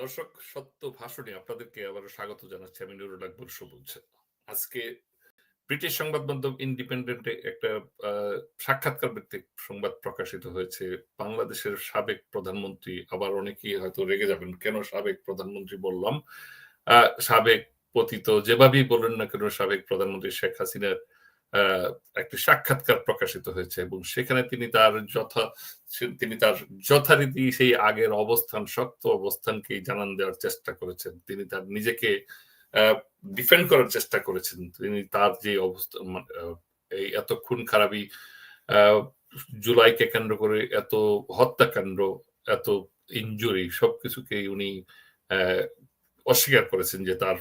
দর্শক, সত্য ভাষণে আপনাদেরকে আবারও স্বাগত জানাচ্ছি আমি নুরুল আকবর সবুজ। আজকে ব্রিটিশ সংবাদ মাধ্যম ইন্ডিপেন্ডেন্টে একটা সাক্ষাৎকার ভিত্তিক সংবাদ প্রকাশিত হয়েছে। বাংলাদেশের সাবেক প্রধানমন্ত্রী, আবার অনেকেই হয়তো রেগে যাবেন, কেন সাবেক প্রধানমন্ত্রী বললাম? সাবেক পতিত, যেভাবেই বলেন না কেন, সাবেক প্রধানমন্ত্রী শেখ হাসিনার একটি সাক্ষাৎকার প্রকাশিত হয়েছে এবং সেখানে তিনি তার যথা তিনি তার যথারীতি সেই আগের অবস্থান, শক্ত অবস্থানকেই জানান দেওয়ার চেষ্টা করেছেন। তিনি তার নিজেকে ডিফেন্ড করার চেষ্টা করেছেন। তিনি তার যে অবস্থা এই এত খুন খারাপি জুলাইকে কেন্দ্র করে এত হত্যাকাণ্ড, এত ইঞ্জুরি সবকিছুকেই উনি অস্বীকার করেছেন যে তার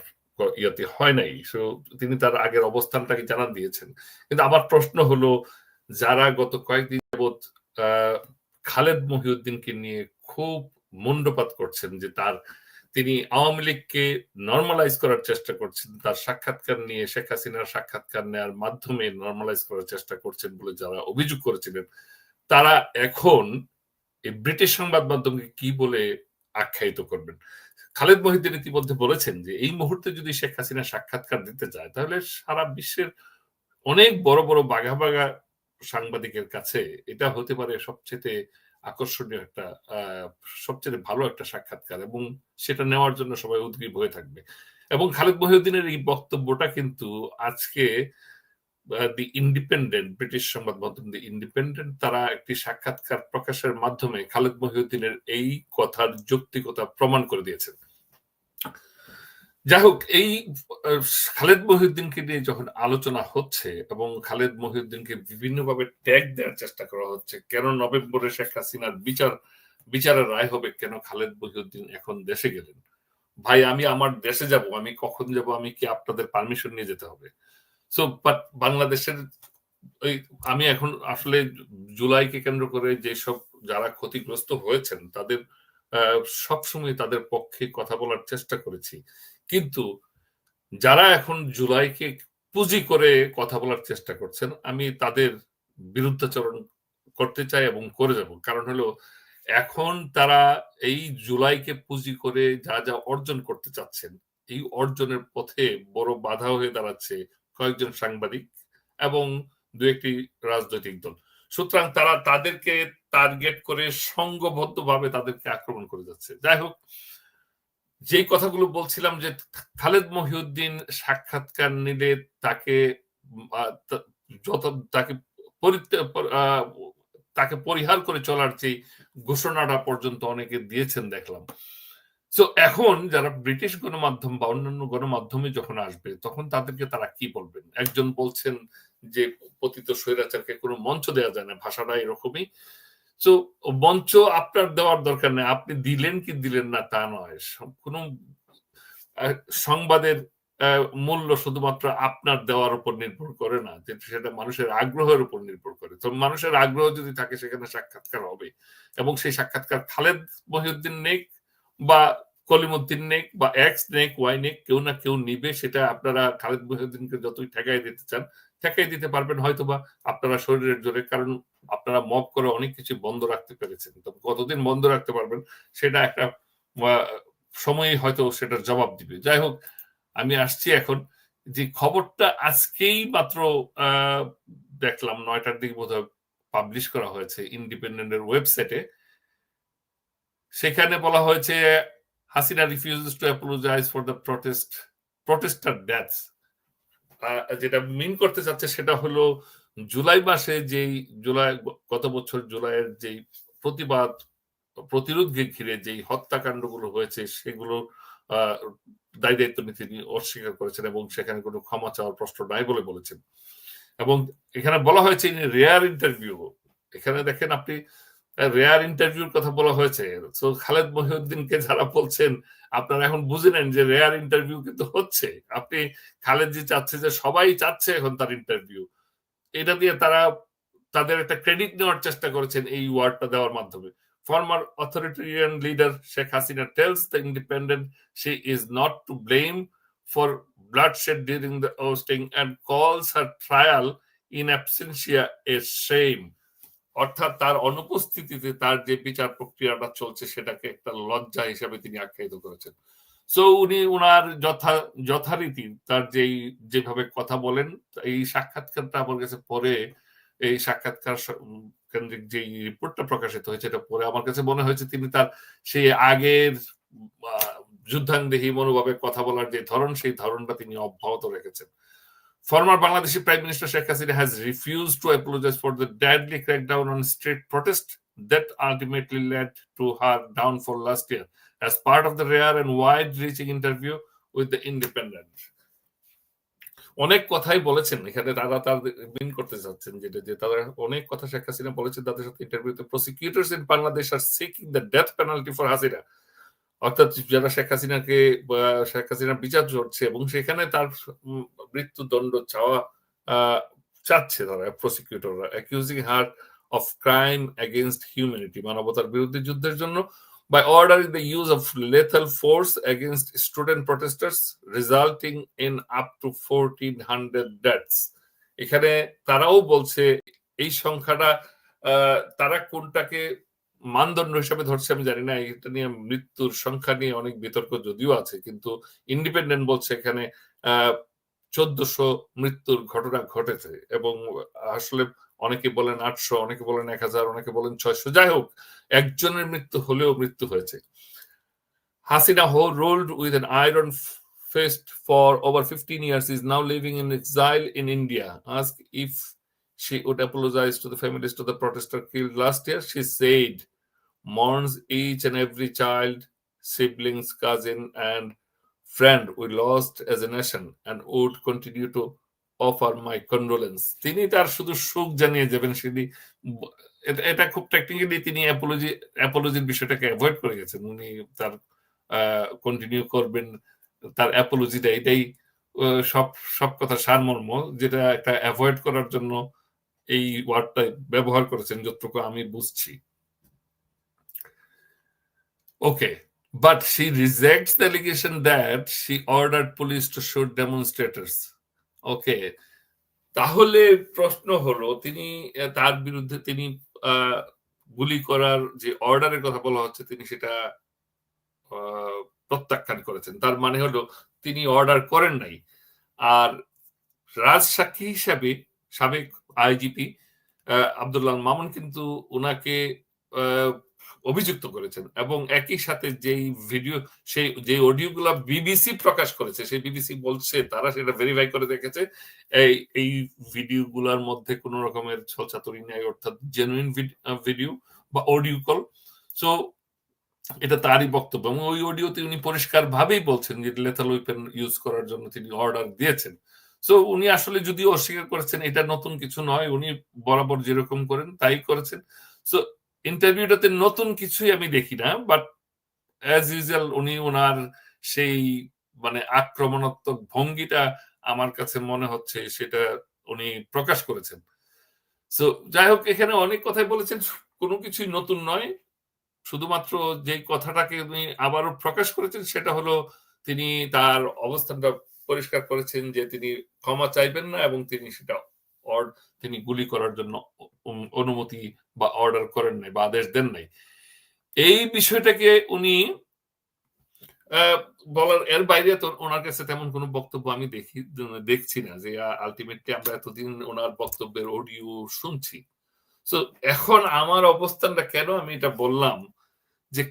ইয়াতে হয় নাই। সো তিনি তার আগের অবস্থানটাকে জানান দিয়েছেন। কিন্তু আমার প্রশ্ন হলো, যারা গত কয়েকদিন যাবৎ খালেদ মহিউদ্দিনকে নিয়ে খুব মুন্ডপাত করছেন যে তার, তিনি আওয়ামী লীগকে নর্মালাইজ করার চেষ্টা করছেন, তার সাক্ষাৎকার নিয়ে শেখ হাসিনার সাক্ষাৎকার নেওয়ার মাধ্যমে নর্মালাইজ করার চেষ্টা করছেন বলে যারা অভিযোগ করেছিলেন, তারা এখন এই ব্রিটিশ সংবাদ মাধ্যমকে কি বলে আখ্যায়িত করবেন? খালেদ মহিদ্দিন ইতিমধ্যে বলেছেন যে, এই মুহূর্তে যদি শেখ হাসিনা সাক্ষাৎকার দিতে চায় তাহলে সারা বিশ্বের অনেক বড় বড় বাঘা বাঘা সাংবাদিকের কাছে এটা হতে পারে সবচেয়ে আকর্ষণীয় একটা সবচেয়ে ভালো একটা সাক্ষাৎকার এবং সেটা নেওয়ার জন্য সবাই উদ্গ্রীব হয়ে থাকবে। এবং খালেদ মহিউদ্দিনের এই বক্তব্যটা কিন্তু আজকে দি ইন্ডিপেন্ডেন্ট ব্রিটিশ সংবাদ মাধ্যম দি ইন্ডিপেন্ডেন্ট তারা একটি সাক্ষাৎকার প্রকাশের মাধ্যমে খালেদ মহিউদ্দিনের এই কথার যৌক্তিকতা প্রমাণ করে দিয়েছেন। যাই হোক এই খালেদ মহিউদ্দিনকে নিয়ে যখন আলোচনা হচ্ছে এবং খালেদ মহিউদ্দিনকে বিভিন্নভাবে ট্যাগ দেওয়ার চেষ্টা করা হচ্ছে, কেন নভেম্বরে শেখ হাসিনার বিচার, বিচারের রায় হবে, কেন খালেদ মহিউদ্দিন এখন দেশে গেলেন? ভাই, আমি আমার দেশে যাব, আমি কখন যাব, আমি কি আপনাদের পারমিশন নিয়ে যেতে হবে? সো বাট বাংলাদেশের, ওই, আমি এখন আসলে জুলাইকে কেন্দ্র করে যেসব যারা ক্ষতিগ্রস্ত হয়েছেন, তাদের সবসময় তাদের পক্ষে কথা বলার চেষ্টা করেছি। কিন্তু যারা এখন জুলাইকে পুঁজি করে কথা বলার চেষ্টা করছেন, আমি তাদের বিরুদ্ধাচরণ করতে চাই এবং করে যাব। কারণ হলো, এখন তারা এই জুলাইকে পুঁজি করে যা যা অর্জন করতে চাচ্ছেন, এই অর্জনের পথে বড় বাধা হয়ে দাঁড়াচ্ছে কয়েকজন সাংবাদিক এবং দু একটি রাজনৈতিক দল। সুতরাং তারা তাদেরকে টার্গেট করে সংঘবদ্ধভাবে তাদেরকে আক্রমণ করে যাচ্ছে। যাই হোক যে কথাগুলো বলছিলাম যে খালেদ মহিউদ্দিন সাক্ষাৎকার নিলে তাকে যত, তাকে তাকে পরিহার করে চলার যে ঘোষণাটা পর্যন্ত অনেকে দিয়েছেন দেখলাম। তো এখন যারা ব্রিটিশ গণমাধ্যম বা অন্যান্য গণমাধ্যমে যখন আসবে, তখন তাদেরকে তারা কি বলবেন? একজন বলছেন যে, পতিত স্বৈরাচারকে কোনো মঞ্চ দেওয়া যায় না, ভাষাটা এরকমই। তো মঞ্চ আপনার দেওয়ার দরকার নেই। আপনি দিলেন কি দিলেন না তা নয়। কোনো সংবাদের মূল্য শুধুমাত্র আপনার দেওয়ার উপর নির্ভর করে না, যে সেটা মানুষের আগ্রহের উপর নির্ভর করে। তো মানুষের আগ্রহ যদি থাকে, সেখানে সাক্ষাৎকার হবে। এবং সেই সাক্ষাৎকার খালেদ মহিউদ্দিন নেক বা কলিমুদ্দিন নেক বা এক্স নেক, ওয়াই নেক, কেউ না কেউ নিবে, সেটা আপনারা খালেদ মহিউদ্দিনকে যতই ঠেকাই দিতে চান, ঠেকাই দিতে পারবেন হয়তো বা আপনারা শরীরের জোরে, কারণ আপনারা মব করে অনেক কিছু বন্ধ রাখতে পেরেছেন। তবে কতদিন বন্ধ রাখতে পারবেন, সেটা একটা সময়ে হয়তো সেটার জবাব দিবে। যাই হোক, আমি আসছি এখন যে খবরটা আজকেই মাত্র দেখলাম, নয়টার দিকে বোধহয় পাবলিশ করা হয়েছে ইন্ডিপেন্ডেন্টের ওয়েবসাইটে সেখানে বলা হয়েছে, Hasina refuses to apologize for the protest protester deaths যেটা মিন করতে চাচ্ছে সেটা হলো, জুলাই মাসে যেই, জুলাই, গত বছর জুলাইয়ের যেই প্রতিবাদ, প্রতিরোধকে ঘিরে যেই হত্যাকাণ্ডগুলো হয়েছে, সেগুলো দায় দায়িত্ব নিতে তিনি অস্বীকার করেছেন এবং সেখানে কোনো ক্ষমা চাওয়ার প্রশ্ন নাই বলে বলেছেন। এবং এখানে বলা হয়েছে রেয়ার ইন্টারভিউ এখানে দেখেন আপনি রেয়ার ইন্টারভিউর কথা বলা হয়েছে। তো খালেদ মহিউদ্দিনকে যারা বলছেন, আপনারা এখন বুঝে নেন যে রেয়ার ইন্টারভিউ কিন্তু হচ্ছে। আপনি খালেদ জি চাচ্ছে যে সবাই চাচ্ছে এখন তার ইন্টারভিউ। এটা দিয়ে তারা তাদের একটা ক্রেডিট নেওয়ার চেষ্টা করেছেন এই ওয়ার্ডটা দেওয়ার মাধ্যমে। former authoritarian leader Sheikh Hasina tells the Independent she is not to blame for bloodshed during the ousting and calls her trial in absentia a shame. অর্থাৎ তার অনুপস্থিতিতে তার যে বিচার প্রক্রিয়াটা চলছে সেটাকে একটা লজ্জা হিসেবে তিনি আখ্যায়িত করেছেন। সো উনি উনার যথা, যথারীতি তার যেই, যেভাবে কথা বলেন, এই সাক্ষাৎকারটা আমার কাছে পরে, এই সাক্ষাৎকার কেন্দ্রিক যে রিপোর্টটা প্রকাশিত হয়েছে এটা পরে আমার কাছে মনে হয়েছে তিনি তার সেই আগের যুদ্ধাঙ্গদেহী মনোভাবে কথা বলার যে ধরন, সেই ধরনটা তিনি অব্যাহত রেখেছেন। Former Bangladeshi Prime Minister Sheikh Hasina has refused to apologize for the deadly crackdown on street protest that ultimately led to her downfall last year as part of the rare and wide-reaching interview with the Independent. অনেক কথাই বলেছেন এখানে তারা তাদের মিন করতে চাচ্ছেন যেটা যে তারা অনেক কথা শেখ হাসিনা বলেছেন তাদের সাথে ইন্টারভিউতে prosecutors in Bangladesh are seeking the death penalty for Hasina অর্থাৎ যারা শেখ হাসিনাকে শেখ হাসিনার বিচার চলছে এবং সেখানে তার মৃত্যুদণ্ড চাওয়া চাচ্ছে তারা প্রসিকিউটররা accusing her of crime against humanity মানবতার বিরুদ্ধে যুদ্ধের জন্য, by ordering the use of lethal force against student protesters, resulting in up to 1400 deaths. এখানে তারাও বলছে, এই সংখ্যাটা তারা কোনটাকে মানদণ্ড হিসাবে ধরছে আমি জানি না এটা নিয়ে মৃত্যুর সংখ্যা নিয়ে অনেক বিতর্ক যদিও আছে কিন্তু ইন্ডিপেন্ডেন্ট বলছে এখানে চোদ্দশো মৃত্যুর ঘটনা ঘটেছে এবং আসলে অনেকে বলেন আটশো অনেকে বলেন এক হাজার অনেকে বলেন ছয়শো যাই হোক একজনের মৃত্যু হলেও মৃত্যু হয়েছে Hasina who ruled with an iron fist for over fifteen years is now living in exile in India ask if she would apologize to the families to the protester killed last year. She said, mourns each and every child, siblings, cousin, and friend we lost as a nation and would continue to offer my condolence. তিনি তার শুধু সুখ জানিয়ে যাবেন সেটি এটা খুব technically তিনি অ্যাপোলজি অ্যাপোলজির বিষয়টাকে অ্যাভয়েড করে গেছেন উনি তার কন্টিনিউ করবেন তার অ্যাপোলজিটা এটাই সব সব কথা সারমর্ম যেটা একটা অ্যাভয়েড করার জন্য এই ওয়ার্ডটা ব্যবহার করেছেন যতটুকু আমি বুঝছি okay but she rejects the allegation that she order police to shoot demonstrators okay তাহলে প্রশ্ন হলো, তিনি তার বিরুদ্ধে তিনি গুলি করার যে অর্ডারের কথা বলা হচ্ছে, তিনি সেটা প্রত্যাখ্যান করেছেন। তার মানে হলো, তিনি অর্ডার করেন নাই। আর রাজসাক্ষী হিসাবে সাবেক আইজিপি আবদুল্লাহ মামুন কিন্তু ওনাকে অভিযুক্ত করেছেন এবং একই সাথে যেই ভিডিও, সেই যে অডিওগুলো বিবিসি প্রকাশ করেছে, সেই বিবিসি বলছে, তারা সেটা ভেরিফাই করে দেখেছে। এই এই ভিডিওগুলোর মধ্যে কোন রকমের ছলচাতুরি নাই, অর্থাৎ জেনুইন ভিডিও বা অডিও কল সো এটা তারই বক্তব্য এবং ওই অডিওতে উনি পরিষ্কার ভাবেই বলছেন যে লেথাল ওয়েপেন ইউজ করার জন্য তিনি অর্ডার দিয়েছেন। সো উনি আসলে যদিও অস্বীকার করেছেন, এটা নতুন কিছু নয়, উনি বরাবর যেরকম করেন, তাই করেছেন। সো ইন্টারভিউটাতে নতুন কিছুই আমি দেখি না বাট অ্যাজ ইউজুয়াল উনি ওনার সেই মানে আক্রমণাত্মক ভঙ্গিটা আমার কাছে মনে হচ্ছে সেটা উনি প্রকাশ করেছেন। সো যাই হোক, এখানে অনেক কথাই বলেছেন, কোনো কিছুই নতুন নয়। শুধুমাত্র যে কথাটাকে উনি আবারও প্রকাশ করেছেন সেটা হলো তিনি তার অবস্থানটা পরিষ্কার করেছেন যে তিনি ক্ষমা চাইবেন না এবং তিনি সেটা তিনি গুলি করার জন্য অনুমতি বা অর্ডার করেন নাই বা আদেশ দেন নাই। এই বিষয়টাকে উনি বলার এর বাইরে তো ওনার কাছে তেমন কোনো বক্তব্য আমি দেখি, দেখছি না যে আলটিমেটলি আমরা এতদিন ওনার বক্তব্যের অডিও শুনছি। তো এখন আমার অবস্থানটা কেন আমি এটা বললাম যে,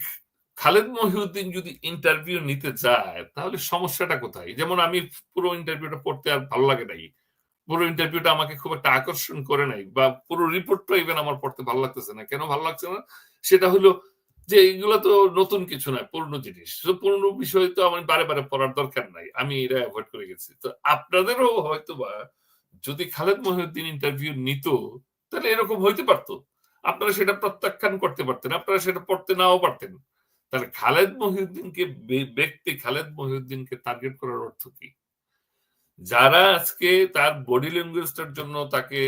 খালেদ মহিউদ্দিন যদি ইন্টারভিউ নিতে যায়, তাহলে সমস্যাটা কোথায়? যেমন আমি পুরো ইন্টারভিউটা পড়তে আর ভালো লাগে নাই। পুরো ইন্টারভিউটা আমাকে খুব একটা আকর্ষণ করে নাই বা পুরো রিপোর্টটা ইভেন আমার পড়তে ভালো লাগতেছে না। কেন ভালো লাগছে না? সেটা হলো যে এইগুলো তো নতুন কিছু নয়, পুরনো জিনিস। পুরনো বিষয় তো আমি বারে বারে পড়ার দরকার নাই, আমি এটা অ্যাভয়েড করে গেছি। তো আপনাদেরও হয়তো বা যদি খালেদ মহিউদ্দিন ইন্টারভিউ নিত, তাহলে এরকম হইতে পারতো। আপনারা সেটা প্রত্যাখ্যান করতে পারতেন, আপনারা সেটা পড়তে নাও পারতেন। তাহলে খালেদ মহিউদ্দিনকে ব্যক্তি খালেদ মহিউদ্দিনকে টার্গেট করার অর্থ কি? যারা আজকে তার বডি ল্যাঙ্গুয়েজটার জন্য তাকে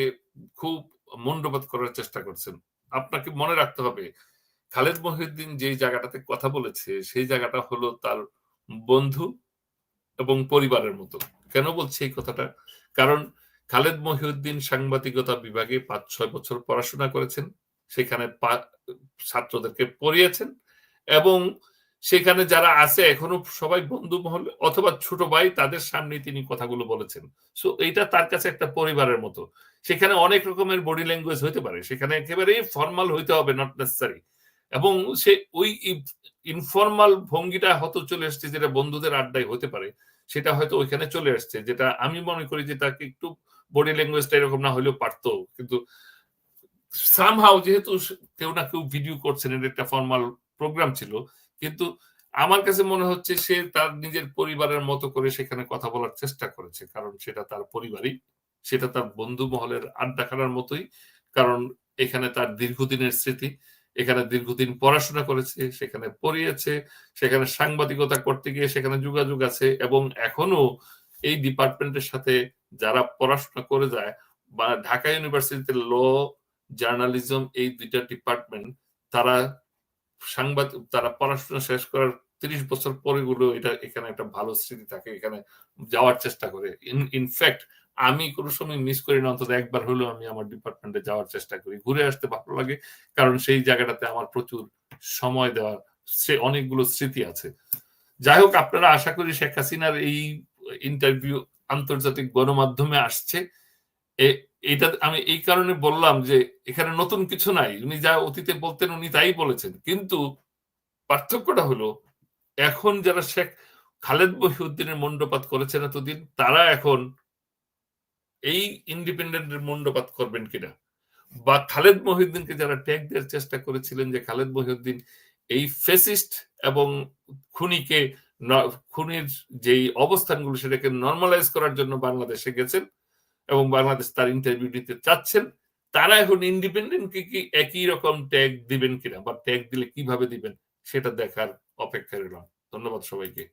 খুব মুন্ডপাত করার চেষ্টা করছেন, আপনাকে মনে রাখতে হবে, খালেদ মহিউদ্দিন যে জায়গাটাতে কথা বলেছে, সেই জায়গাটা হলো তার বন্ধু এবং পরিবারের মতো। কেন বলছে এই কথাটা? কারণ খালেদ মহিউদ্দিন সাংবাদিকতা বিভাগে পাঁচ ছয় বছর পড়াশোনা করেছেন, সেখানে ছাত্রদেরকে পড়িয়েছেন এবং সেখানে যারা আছে, এখনও সবাই বন্ধু মহলে অথবা ছোট ভাই, তাদের সামনে তিনি কথাগুলো বলেছেন। সো এটা তার কাছে একটা পরিবারের মতো। সেখানে অনেক রকমের বডি ল্যাঙ্গুয়েজ হইতে পারে। সেখানে একেবারেই ফর্মাল হইতে হবে নট নেসেসারি এবং সে ওই ইনফর্মাল ভঙ্গিটা হয়তো চলে এসছে, যেটা বন্ধুদের আড্ডায় হতে পারে। সেটা হয়তো ওইখানে চলে আসছে যেটা আমি মনে করি যে তাকে একটু বডি ল্যাঙ্গুয়েজটা এরকম না হলেও পারতো। কিন্তু সামহাও যেহেতু কেউ না কেউ ভিডিও করছেন এটা একটা ফর্মাল প্রোগ্রাম ছিল কিন্তু আমার কাছে মনে হচ্ছে সে তার নিজের পরিবারের মতো করে সেখানে কথা বলার চেষ্টা করেছে, কারণ সেটা তার পরিবারই, সেটা তার বন্ধু মহলের আড্ডাখানার মতোই, কারণ এখানে তার দীর্ঘদিনের স্মৃতি, এখানে দীর্ঘদিন পড়াশোনা করেছে, সেখানে পড়িয়েছে, সেখানে সাংবাদিকতা করতে গিয়ে সেখানে যোগাযোগ আছে, এবং এখনও এই ডিপার্টমেন্টের সাথে যারা পড়াশোনা করে যায় বা ঢাকা ইউনিভার্সিটিতে ল, জার্নালিজম এই দুইটা ডিপার্টমেন্ট, তারা সাংবাদ, তারা পড়াশোনা শেষ করার তিরিশ বছর পরে গুলো এটা এখানে একটা ভালো স্মৃতি থাকে, এখানে যাওয়ার চেষ্টা করে। ইনফ্যাক্ট আমি কোনো সময় মিস করি না, অন্তত একবার হলেও আমি আমার ডিপার্টমেন্টে যাওয়ার চেষ্টা করি। ঘুরে আসতে ভালো লাগে, কারণ সেই জায়গাটাতে আমার প্রচুর সময় দেওয়ার সে অনেকগুলো স্মৃতি আছে। যাই হোক, আপনারা আশা করি শেখ হাসিনার এই ইন্টারভিউ আন্তর্জাতিক গণমাধ্যমে আসছে। এটা আমি এই কারণে বললাম যে এখানে নতুন কিছু নাই। উনি যা অতীতে বলতেন উনি তাই বলেছেন। কিন্তু পার্থক্যটা হলো, এখন যারা শেখ খালেদ মহিউদ্দিনের মন্ডপাত করেছেন এতদিন, তারা এখন এই ইন্ডিপেন্ডেন্টের মন্ডপাত করবেন কিনা? বা খালেদ মহিউদ্দিনকে যারা ট্যাগ দেওয়ার চেষ্টা করেছিলেন যে খালেদ মহিউদ্দিন এই ফেসিস্ট এবং খুনিকে খুনির যেই অবস্থানগুলো সেটাকে নর্মালাইজ করার জন্য বাংলাদেশে গেছেন এবং বাংলাদেশ তার ইন্টারভিউ নিতে চাচ্ছেন, তারা এখন ইন্ডিপেন্ডেন্ট কে কি একই রকম ট্যাগ দিবেন কিনা বা ট্যাগ দিলে কীভাবে দিবেন, সেটা দেখার অপেক্ষা রইলাম। ধন্যবাদ সবাইকে।